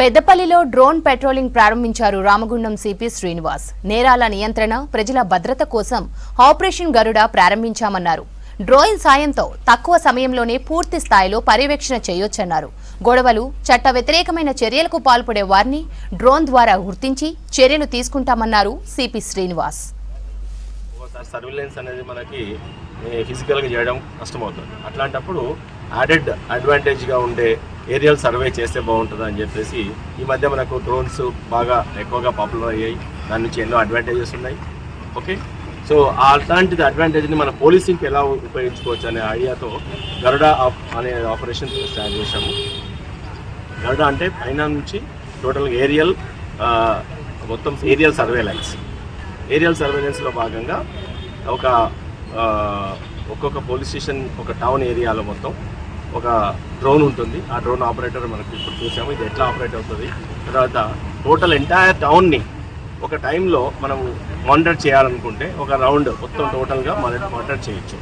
పెద్దపల్లిలో drone patrolling ప్రారంభించారు Ramagundam CP Srinivas. నేరాల నియంత్రణ ప్రజల భద్రత కోసం ఆపరేషన్ గరుడ ప్రారంభించామన్నారు. డ్రోన్ సాయంతో తక్కువ సమయంలోనే పూర్తి స్థాయిలో పర్యవేక్షణ చేయొచ్చన్నారు. గొడవలు చట్ట వ్యతిరేకమైన చర్యలకు పాల్పడే వారిని డ్రోన్ ద్వారా గుర్తించి చర్యలు తీసుకుంటామన్నారు సిపి శ్రీనివాస్. ఒకసారి సర్విలెన్స్ అనేది మనకి ఫిజికల్గా చేయడం కష్టమవుతుంది. అట్లాంటప్పుడు యాడెడ్ అడ్వాంటేజ్గా ఉండే ఏరియల్ సర్వే చేస్తే బాగుంటుంది అని చెప్పేసి ఈ మధ్య మనకు డ్రోన్స్ బాగా ఎక్కువగా పాపులర్ అయ్యాయి. దాని నుంచి ఎన్నో అడ్వాంటేజెస్ ఉన్నాయి. ఓకే సో అలాంటిది అడ్వాంటేజ్ని మన పోలీసింగ్కి ఎలా ఉపయోగించుకోవచ్చు అనే ఐడియాతో గరుడ అనే ఆపరేషన్ స్టార్ట్ చేశాము. గరుడ అంటే పైన నుంచి టోటల్గా ఏరియల్ మొత్తం ఏరియల్ సర్వేలెన్స్ ఏరియల్ సర్వేలెన్స్లో భాగంగా ఒక ఒక్కొక్క పోలీస్ స్టేషన్ ఒక టౌన్ ఏరియాలో మొత్తం ఒక డ్రోన్ ఉంటుంది. ఆ డ్రోన్ ఆపరేటర్ మనకి ఇప్పుడు చూసాము. ఇది ఎట్లా ఆపరేట్ అవుతుంది? తర్వాత టోటల్ ఎంటైర్ టౌన్ని ఒక టైంలో మనం మానిటర్ చేయాలనుకుంటే ఒక రౌండ్ మొత్తం టోటల్గా మనం మానిటర్ చేయొచ్చు.